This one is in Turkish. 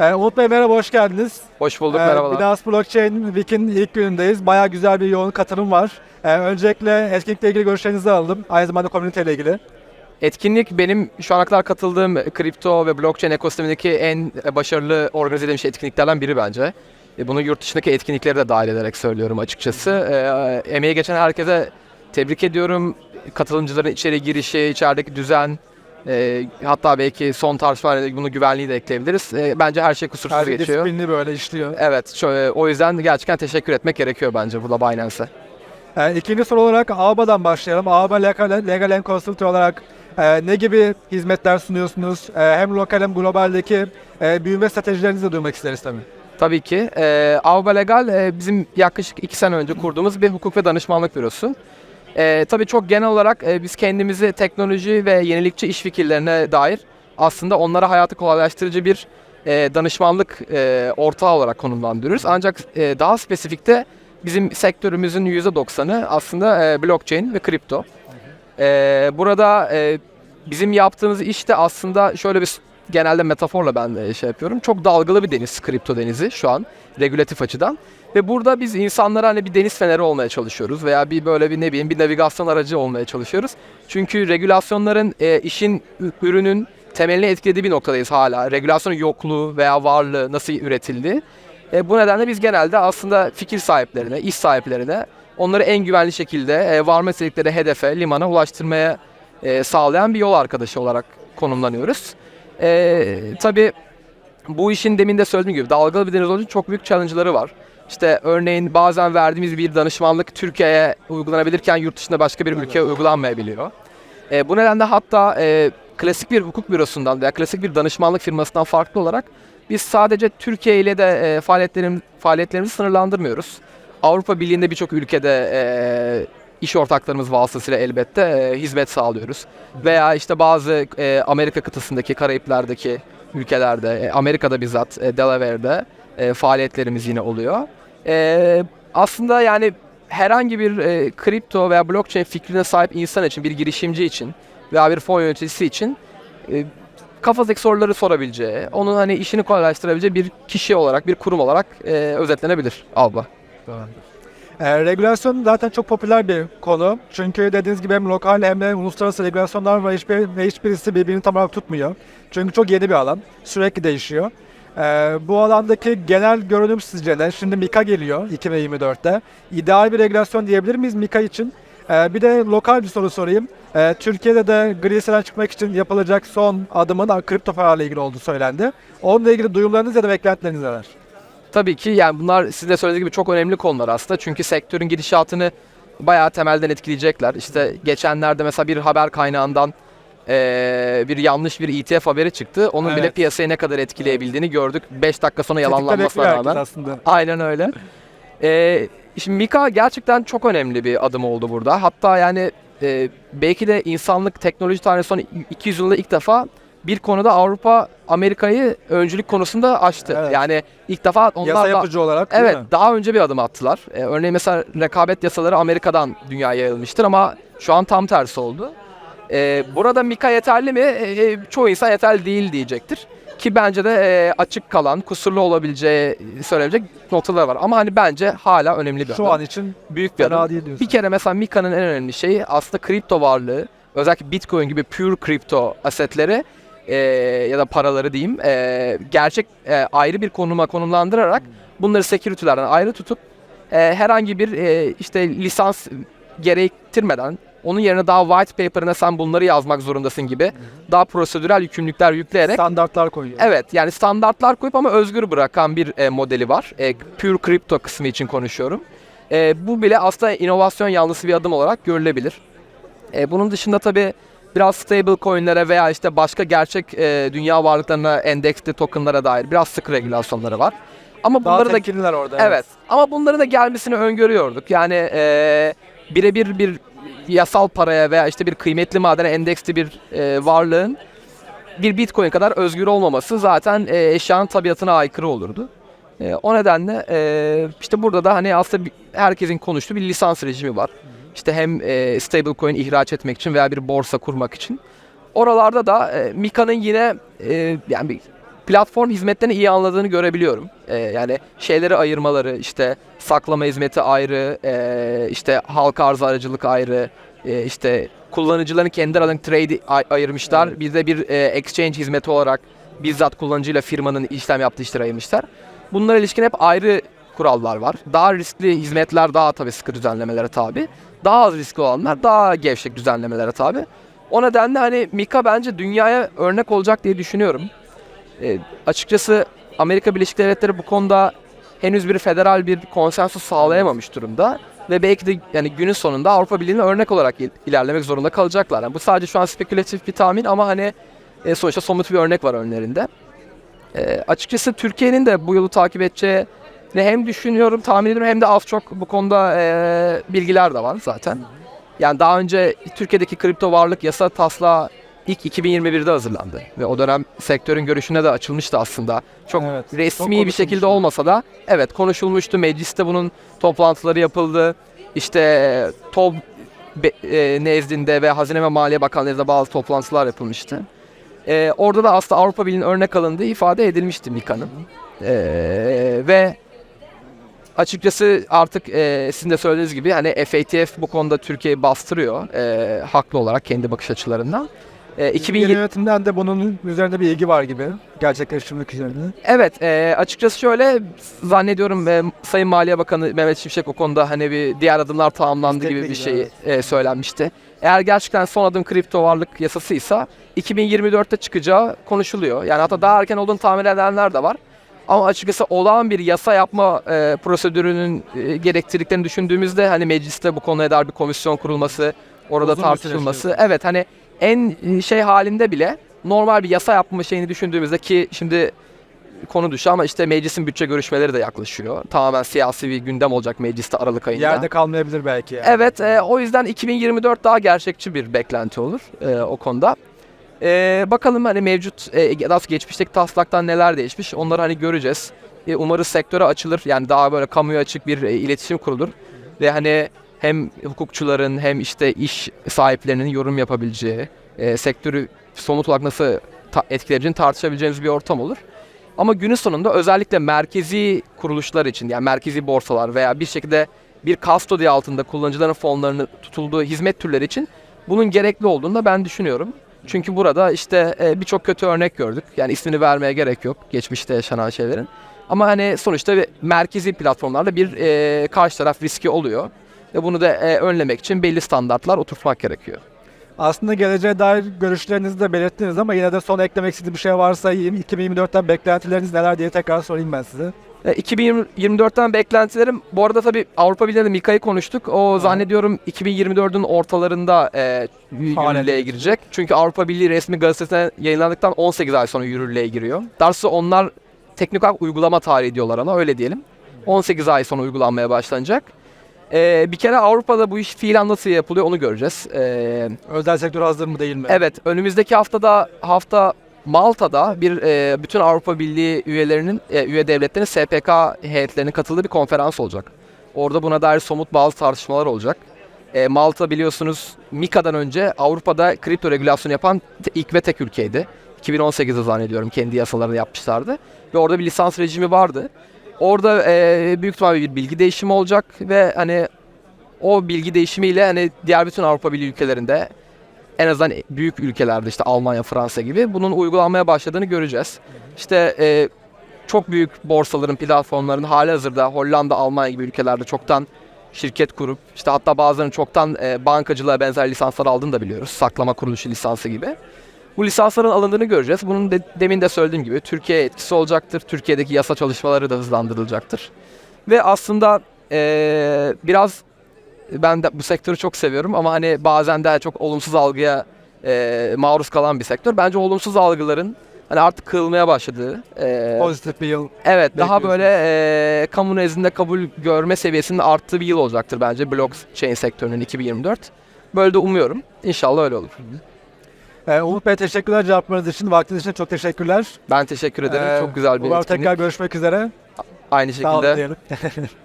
Ee, Umut Bey merhaba, hoş geldiniz. Hoş bulduk, Ee, merhabalar. Binance Blockchain Week'in ilk günündeyiz. Bayağı güzel bir yoğun katılım var. Ee, öncelikle etkinlikle ilgili görüşlerinizi aldım. Aynı zamanda komüniteyle ilgili. Etkinlik benim şu ana kadar katıldığım kripto ve blockchain ekosistemindeki en başarılı organize edilmiş etkinliklerden biri bence. E, Bunu yurt dışındaki etkinlikleri de dahil ederek söylüyorum açıkçası. E, emeği geçen herkese tebrik ediyorum. Katılımcıların içeri girişi, içerideki düzen, e, hatta belki son tartışmalarda bunu güvenliği de ekleyebiliriz. E, bence her şey kusursuz Her bir geçiyor. disiplinli böyle işliyor. Evet, şu- e, o yüzden gerçekten teşekkür etmek gerekiyor bence burada Binance'e. Ee, ikinci soru olarak ABA'dan başlayalım. ABA Legal, Legal and Consulting olarak e, ne gibi hizmetler sunuyorsunuz? E, hem lokal hem globaldeki e, büyüme stratejilerinizi de duymak isteriz tabii. Tabii ki. E, Avba Legal e, bizim yaklaşık iki sene önce kurduğumuz bir hukuk ve danışmanlık bürosu. E, tabii çok genel olarak e, biz kendimizi teknoloji ve yenilikçi iş fikirlerine dair aslında onlara hayatı kolaylaştırıcı bir e, danışmanlık e, ortağı olarak konumlandırıyoruz. Ancak e, daha spesifikte bizim sektörümüzün %90'ı aslında e, blockchain ve kripto. E, burada e, bizim yaptığımız iş de aslında şöyle bir genelde metaforla ben e, şey yapıyorum. Çok dalgalı bir deniz kripto denizi şu an regülatif açıdan. Ve burada biz insanlara hani bir deniz feneri olmaya çalışıyoruz veya bir böyle bir ne bileyim bir navigasyon aracı olmaya çalışıyoruz. Çünkü regülasyonların e, işin ürünün temelini etkilediği bir noktadayız hala. Regülasyonun yokluğu veya varlığı nasıl üretildi. E, bu nedenle biz genelde aslında fikir sahiplerine, iş sahiplerine onları en güvenli şekilde e, varma istedikleri hedefe, limana ulaştırmaya e, sağlayan bir yol arkadaşı olarak konumlanıyoruz. E, tabii bu işin demin de söylediğim gibi dalgalı bir deniz olduğu için çok büyük challenge'ları var. İşte örneğin bazen verdiğimiz bir danışmanlık Türkiye'ye uygulanabilirken yurt dışında başka bir ülkeye uygulanmayabiliyor. E, bu nedenle hatta e, klasik bir hukuk bürosundan veya klasik bir danışmanlık firmasından farklı olarak biz sadece Türkiye ile de e, faaliyetlerim, faaliyetlerimizi sınırlandırmıyoruz. Avrupa Birliği'nde birçok ülkede e, iş ortaklarımız vasıtasıyla elbette e, hizmet sağlıyoruz. Veya işte bazı e, Amerika kıtasındaki, Karayipler'deki ülkelerde, e, Amerika'da bizzat, e, Delaware'de e, faaliyetlerimiz yine oluyor. E, aslında yani herhangi bir e, kripto veya blockchain fikrine sahip insan için, bir girişimci için veya bir fon yöneticisi için e, kafasındaki soruları sorabileceği, onun hani işini kolaylaştırabileceği bir kişi olarak, bir kurum olarak e, özetlenebilir Alba. E, regülasyon zaten çok popüler bir konu. Çünkü dediğiniz gibi hem lokal hem de uluslararası regülasyonlar var hiçbir, hiçbirisi birbirini tam olarak tutmuyor. Çünkü çok yeni bir alan. Sürekli değişiyor. E, bu alandaki genel görünüm sizce ne? Şimdi Mika geliyor 2024'te. İdeal bir regülasyon diyebilir miyiz Mika için? E, bir de lokal bir soru sorayım. E, Türkiye'de de gri çıkmak için yapılacak son adımın kripto paralarla ilgili olduğu söylendi. Onunla ilgili duyumlarınız ya da beklentileriniz neler? Tabii ki yani bunlar sizin de söylediğiniz gibi çok önemli konular aslında. Çünkü sektörün gidişatını bayağı temelden etkileyecekler. İşte geçenlerde mesela bir haber kaynağından eee, bir yanlış bir ETF haberi çıktı. Onun bile Evet. piyasayı ne kadar etkileyebildiğini gördük. 5 dakika sonra yalanlanmasına rağmen. aslında. Aynen öyle. Ee, şimdi Mika gerçekten çok önemli bir adım oldu burada. Hatta yani e, belki de insanlık teknoloji tarihinin son 200 yılında ilk defa bir konuda Avrupa Amerika'yı öncülük konusunda aştı. Evet. Yani ilk defa onlar Yasa da- yapıcı olarak Evet, daha önce bir adım attılar. Ee, örneğin mesela rekabet yasaları Amerika'dan dünyaya yayılmıştır ama şu an tam tersi oldu. Ee, burada Mika yeterli mi? Ee, e, çoğu insan yeterli değil diyecektir. Ki bence de e, açık kalan, kusurlu olabileceği söyleyebilecek noktalar var. Ama hani bence hala önemli bir Şu adım. an için büyük bir adım. değil diyorsun. Bir kere mesela Mika'nın en önemli şeyi aslında kripto varlığı, özellikle Bitcoin gibi pure kripto asetleri e, ya da paraları diyeyim, e, gerçek e, ayrı bir konuma konumlandırarak bunları security'lerden ayrı tutup e, herhangi bir e, işte lisans gerektirmeden onun yerine daha white paper'ına sen bunları yazmak zorundasın gibi daha prosedürel yükümlülükler yükleyerek standartlar koyuyor. Evet yani standartlar koyup ama özgür bırakan bir e, modeli var. E, pure crypto kısmı için konuşuyorum. E, bu bile aslında inovasyon yanlısı bir adım olarak görülebilir. E, bunun dışında tabii biraz stable coinlere veya işte başka gerçek e, dünya varlıklarına endeksli tokenlara dair biraz sık regülasyonları var. Ama Daha bunları da temkinliler orada. Evet. Ama bunların da gelmesini öngörüyorduk. Yani e, birebir bir yasal paraya veya işte bir kıymetli madene endeksli bir e, varlığın bir bitcoin kadar özgür olmaması zaten e, eşyanın tabiatına aykırı olurdu. E, o nedenle e, işte burada da hani aslında herkesin konuştuğu bir lisans rejimi var. İşte hem e, stablecoin ihraç etmek için veya bir borsa kurmak için. Oralarda da e, Mika'nın yine e, yani bir platform hizmetlerini iyi anladığını görebiliyorum. Ee, yani şeyleri ayırmaları, işte saklama hizmeti ayrı, ee, işte halka arz aracılık ayrı, ee, işte kullanıcıların kendi aralarında trade ay- ayırmışlar. Evet. Bir de bir ee, exchange hizmeti olarak bizzat kullanıcıyla firmanın işlem yaptığı işleri ayırmışlar. Bunlara ilişkin hep ayrı kurallar var. Daha riskli hizmetler daha tabii sıkı düzenlemelere tabi. Daha az riskli olanlar daha gevşek düzenlemelere tabi. O nedenle hani Mika bence dünyaya örnek olacak diye düşünüyorum. E, açıkçası Amerika Birleşik Devletleri bu konuda henüz bir federal bir konsensus sağlayamamış durumda ve belki de yani günün sonunda Avrupa Birliği'ne örnek olarak il- ilerlemek zorunda kalacaklar. Yani bu sadece şu an spekülatif bir tahmin ama hani e, sonuçta somut bir örnek var önlerinde. E, açıkçası Türkiye'nin de bu yolu takip edeceği hem düşünüyorum, tahmin ediyorum hem de az çok bu konuda e, bilgiler de var zaten. Yani daha önce Türkiye'deki kripto varlık yasa taslağı ilk 2021'de hazırlandı ve o dönem sektörün görüşüne de açılmıştı aslında. Çok Evet, çok resmi bir konuşulmuştu. şekilde olmasa da evet konuşulmuştu. Mecliste bunun toplantıları yapıldı. İşte TOB e, nezdinde ve Hazine ve Maliye Bakanlığı'nda bazı toplantılar yapılmıştı. E, orada da aslında Avrupa Birliği'nin örnek alındığı ifade edilmişti Mika'nın. E, ve açıkçası artık e, sizin de söylediğiniz gibi hani FATF bu konuda Türkiye'yi bastırıyor e, haklı olarak kendi bakış açılarından. E, 2020 2000 yönetimden de bunun üzerinde bir ilgi var gibi. Gerçekleştirmek üzerine. Evet, e, açıkçası şöyle zannediyorum e, Sayın Maliye Bakanı Mehmet Şimşek o konuda hani bir diğer adımlar tamamlandı gibi bir şey e, söylenmişti. Eğer gerçekten son adım kripto varlık yasasıysa 2024'te çıkacağı konuşuluyor. Yani hatta daha erken olduğunu tahmin edenler de var. Ama açıkçası olağan bir yasa yapma e, prosedürünün e, gerektirdiklerini düşündüğümüzde hani mecliste bu konuya dair bir komisyon kurulması, orada Uzun tartışılması. Evet hani en e, şey halinde bile normal bir yasa yapma şeyini düşündüğümüzde ki şimdi konu dışı ama işte meclisin bütçe görüşmeleri de yaklaşıyor. Tamamen siyasi bir gündem olacak mecliste Aralık ayında. Yerde kalmayabilir belki. Yani. Evet, e, o yüzden 2024 daha gerçekçi bir beklenti olur e, o konuda. E, bakalım hani mevcut, e, doğrusu geçmişteki taslaktan neler değişmiş onları hani göreceğiz. E, umarız sektöre açılır yani daha böyle kamuya açık bir e, iletişim kurulur. Ve hani hem hukukçuların hem işte iş sahiplerinin yorum yapabileceği, e, sektörü somut olarak nasıl ta- etkileyeceğini tartışabileceğimiz bir ortam olur. Ama günün sonunda özellikle merkezi kuruluşlar için yani merkezi borsalar veya bir şekilde bir custody altında kullanıcıların fonlarını tutulduğu hizmet türleri için bunun gerekli olduğunu da ben düşünüyorum. Çünkü burada işte e, birçok kötü örnek gördük. Yani ismini vermeye gerek yok geçmişte yaşanan şeylerin. Ama hani sonuçta merkezi platformlarda bir e, karşı taraf riski oluyor. Ve bunu da e, önlemek için belli standartlar oturtmak gerekiyor. Aslında geleceğe dair görüşlerinizi de belirttiniz ama yine de son eklemek istediğiniz bir şey varsa 2024'ten beklentileriniz neler diye tekrar sorayım ben size. E, 2024'ten beklentilerim bu arada tabii Avrupa Birliği'nde Mika'yı konuştuk. O zannediyorum 2024'ün ortalarında e, yürürlüğe girecek. Çünkü Avrupa Birliği resmi gazetesine yayınlandıktan 18 ay sonra yürürlüğe giriyor. Darsı onlar teknik olarak uygulama tarihi diyorlar ona öyle diyelim. 18 ay sonra uygulanmaya başlanacak. E, bir kere Avrupa'da bu iş fiilen nasıl yapılıyor onu göreceğiz. E, Özel sektör hazır mı değil mi? Evet, önümüzdeki haftada hafta Malta'da bir e, bütün Avrupa Birliği üyelerinin e, üye devletlerin SPK heyetlerinin katıldığı bir konferans olacak. Orada buna dair somut bazı tartışmalar olacak. E, Malta biliyorsunuz MiCA'dan önce Avrupa'da kripto regülasyonu yapan ilk ve tek ülkeydi. 2018'de zannediyorum kendi yasalarını yapmışlardı ve orada bir lisans rejimi vardı. Orada büyük ihtimalle bir bilgi değişimi olacak ve hani o bilgi değişimiyle hani diğer bütün Avrupa Birliği ülkelerinde en azından büyük ülkelerde işte Almanya, Fransa gibi bunun uygulanmaya başladığını göreceğiz. İşte e, çok büyük borsaların, platformların hali hazırda Hollanda, Almanya gibi ülkelerde çoktan şirket kurup işte hatta bazılarının çoktan e, bankacılığa benzer lisanslar aldığını da biliyoruz. Saklama kuruluşu lisansı gibi. Bu lisansların alındığını göreceğiz. Bunun de, demin de söylediğim gibi Türkiye'ye etkisi olacaktır. Türkiye'deki yasa çalışmaları da hızlandırılacaktır. Ve aslında e, biraz ben de bu sektörü çok seviyorum ama hani bazen de çok olumsuz algıya e, maruz kalan bir sektör. Bence olumsuz algıların hani artık kırılmaya başladığı. e, Pozitif bir yıl. evet daha böyle e, kamu nezdinde kabul görme seviyesinin arttığı bir yıl olacaktır bence blockchain sektörünün 2024. Böyle de umuyorum. İnşallah öyle olur. Ee, Umut Bey teşekkürler cevaplarınız için. Vaktiniz için çok teşekkürler. Ben teşekkür ederim. Ee, çok güzel bir Umarım etkinlik. tekrar görüşmek üzere. Aynı Sağ olun şekilde. diyelim.